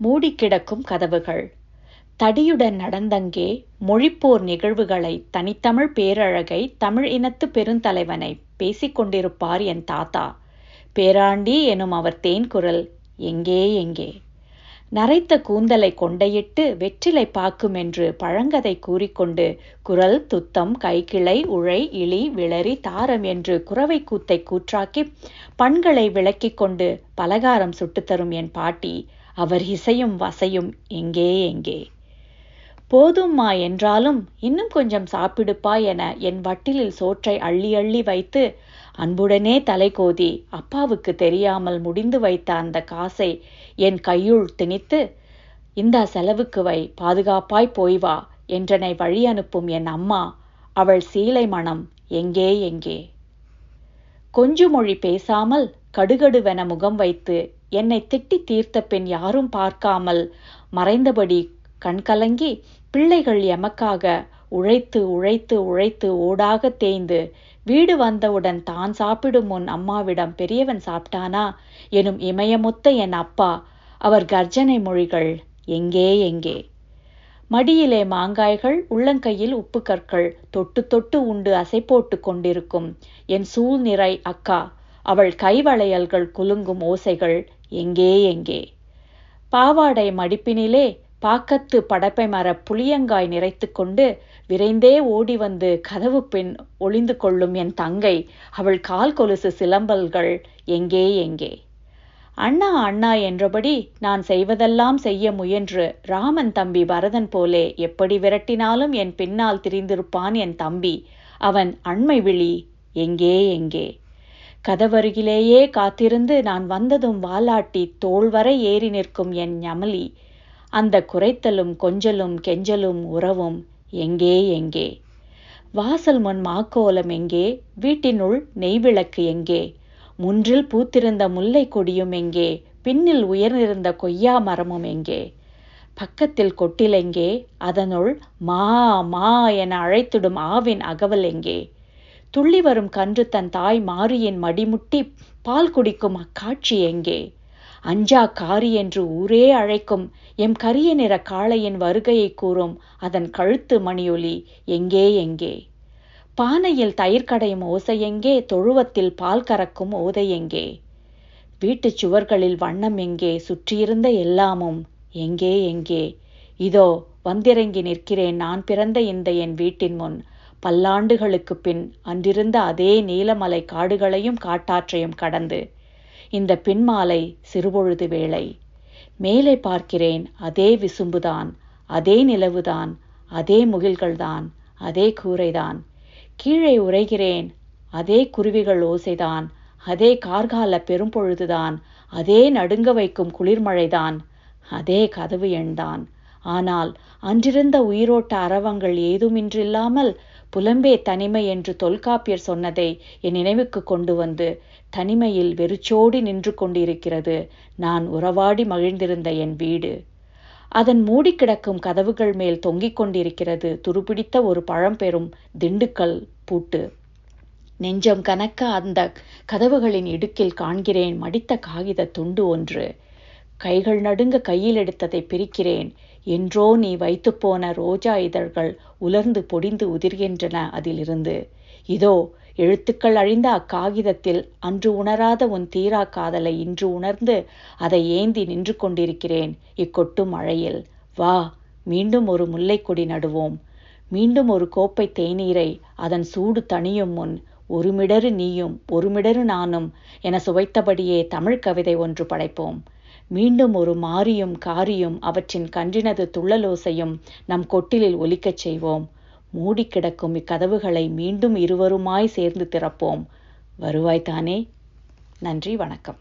மூடிக்கிடக்கும் கதவுகள். தடியுடன் நடந்தங்கே மொழிப்போர் நிகழ்வுகளை தனித்தமிழ் பேரழகை தமிழ் இனத்து பெருந்தலைவனை பேசிக் கொண்டிருப்பார் என் தாத்தா. பேராண்டி எனும் அவர் தேன்குரல் எங்கே எங்கே? நரைத்த கூந்தலை கொண்டையிட்டு வெற்றிலை பாக்கும் என்று பழங்கதை கூறிக்கொண்டு குரல் துத்தம் கைக்கிளை உழை இழி விளரி தாரம் என்று குறவை கூத்தை கூற்றாக்கி பண்களை விளக்கிக் கொண்டு பலகாரம் சுட்டுத்தரும் என் பாட்டி. அவர் இசையும் வசையும் எங்கே எங்கே? போதும்மா என்றாலும் இன்னும் கொஞ்சம் சாப்பிடுப்பா என என் வட்டிலில் சோற்றை அள்ளி அள்ளி வைத்து அன்புடனே தலை கோதி அப்பாவுக்கு தெரியாமல் முடிந்து வைத்த அந்த காசை என் கையுள் திணித்து இந்த செலவுக்கு வை பாதுகாப்பாய் போய் வா என்றனை வழி அனுப்பும் என் அம்மா அவள் சீலை மனம் எங்கே எங்கே கொஞ்சு மொழி பேசாமல் கடுகடுவென முகம் வைத்து என்னை திட்டி தீர்த்த பெண் யாரும் பார்க்காமல் மறைந்தபடி கண்கலங்கி பிள்ளைகள் எமக்காக உழைத்து உழைத்து உழைத்து ஓடாக தேய்ந்து வீடு வந்தவுடன் தான் சாப்பிடும் முன் அம்மாவிடம் பெரியவன் சாப்பிட்டானா? எனும் இமயமொத்த என் அப்பா அவர் கர்ஜனை மொழிகள் எங்கே எங்கே? மடியிலே மாங்காய்கள் உள்ளங்கையில் உப்பு கற்கள் தொட்டு தொட்டு உண்டு அசை போட்டு கொண்டிருக்கும். என் சூழ்நிறை அக்கா அவள் கைவளையல்கள் குலுங்கும் ஓசைகள் எங்கே எங்கே? பாவாடை மடிப்பினிலே பாக்கத்து படப்பை மர புளியங்காய் நிறைத்து கொண்டு விரைந்தே ஓடி வந்து கதவு பின் ஒளிந்து கொள்ளும் என் தங்கை அவள் கால் கொலுசு சிலம்பல்கள் எங்கே எங்கே? அண்ணா அண்ணா என்றபடி நான் செய்வதெல்லாம் செய்ய முயன்று ராமன் தம்பி பரதன் போலே எப்படி விரட்டினாலும் என் பின்னால் திரிந்திருப்பான் என் தம்பி. அவன் அண்மை விழி எங்கே எங்கே? கதவருகிலேயே காத்திருந்து நான் வந்ததும் வாலாட்டி தோள் வரை ஏறி நிற்கும் என் ஞமலி. அந்த குறைத்தலும் கொஞ்சலும் கெஞ்சலும் உறவும் எங்கே எங்கே? வாசல் முன் மாக்கோலம் எங்கே? வீட்டினுள் நெய்விளக்கு எங்கே? முன்றில் பூத்திருந்த முல்லை கொடியும் எங்கே? பின்னில் உயர்ந்திருந்த கொய்யா மரமும் எங்கே? பக்கத்தில் கொட்டிலெங்கே அதனுள் மா மா என அழைத்திடும் ஆவின் அகவல் எங்கே? துள்ளி வரும் கன்று தன் தாய் மாரியின் மடிமுட்டி பால் குடிக்கும் அக்காட்சி எங்கே? அஞ்சா காரி என்று ஊரே அழைக்கும் எம் கரிய நிற காளையின் வருகையை கூறும் அதன் கழுத்து மணியொலி எங்கே எங்கே? பானையில் தயிர் கடையும் ஓசை எங்கே? தொழுவத்தில் பால் கறக்கும் ஓதை எங்கே? வீட்டுச் சுவர்களில் வண்ணம் எங்கே? சுற்றியிருந்த எல்லாமும் எங்கே எங்கே? இதோ வந்திறங்கி நிற்கிறேன் நான் பிறந்த இந்த என் வீட்டின் முன். பல்லாண்டுகளுக்கு பின் அன்றிருந்த அதே நீலமலை காடுகளையும் காட்டாற்றையும் கடந்து. இந்த பின்மாலை சிறுபொழுது வேளை. மேலே பார்க்கிறேன் அதே விசும்புதான் அதே நிலவுதான் அதே முகில்கள்தான் அதே கூரைதான். கீழே உரைகிறேன் அதே குருவிகள் ஓசைதான் அதே கார்கால பெரும்பொழுதுதான் அதே நடுங்க வைக்கும் குளிர்மழைதான் அதே கதவு எண்தான். ஆனால் அன்றிருந்த உயிரோட்ட அரவங்கள் ஏதுமின்றில்லாமல் புலம்பே தனிமை என்று தொல்காப்பியர் சொன்னதை என் நினைவுக்கு கொண்டு வந்து தனிமையில் வெறிச்சோடி நின்று கொண்டிருக்கிறது. நான் உறவாடி மகிழ்ந்திருந்த என் வீடு. அதன் மூடி கிடக்கும் கதவுகள் மேல் தொங்கிக் கொண்டிருக்கிறது துருபிடித்த ஒரு பழம்பெரும் திண்டுக்கல் பூட்டு. நெஞ்சம் கனக்க அந்த கதவுகளின் இடுக்கில் காண்கிறேன் மடித்த காகித துண்டு ஒன்று. கைகள் நடுங்க கையில் எடுத்ததை பிரிக்கிறேன். என்றோ நீ வைத்துப்போன ரோஜா இதழ்கள் உலர்ந்து பொடிந்து உதிர்கின்றன அதிலிருந்து. இதோ எழுத்துக்கள் அழிந்த அக்காகிதத்தில் அன்று உணராத உன் தீரா காதலை இன்று உணர்ந்து அதை ஏந்தி நின்று கொண்டிருக்கிறேன் இக்கொட்டும் மழையில். வா மீண்டும் ஒரு முல்லைக்கொடி நடுவோம். மீண்டும் ஒரு கோப்பை தேநீரை அதன் சூடு தணியும் முன் ஒருமிடரு நீயும் ஒருமிடரு நானும் என சுவைத்தபடியே தமிழ் கவிதை ஒன்று படைப்போம். மீண்டும் ஒரு மாரியும் காரியும் அவற்றின் கன்றினது துள்ளலோசையும் நம் கொட்டிலில் ஒலிக்கச் செய்வோம். மூடி கிடக்கும் இக்கதவுகளை மீண்டும் இருவருமாய் சேர்ந்து திறப்போம். வருவாய்தானே நன்றி வணக்கம்.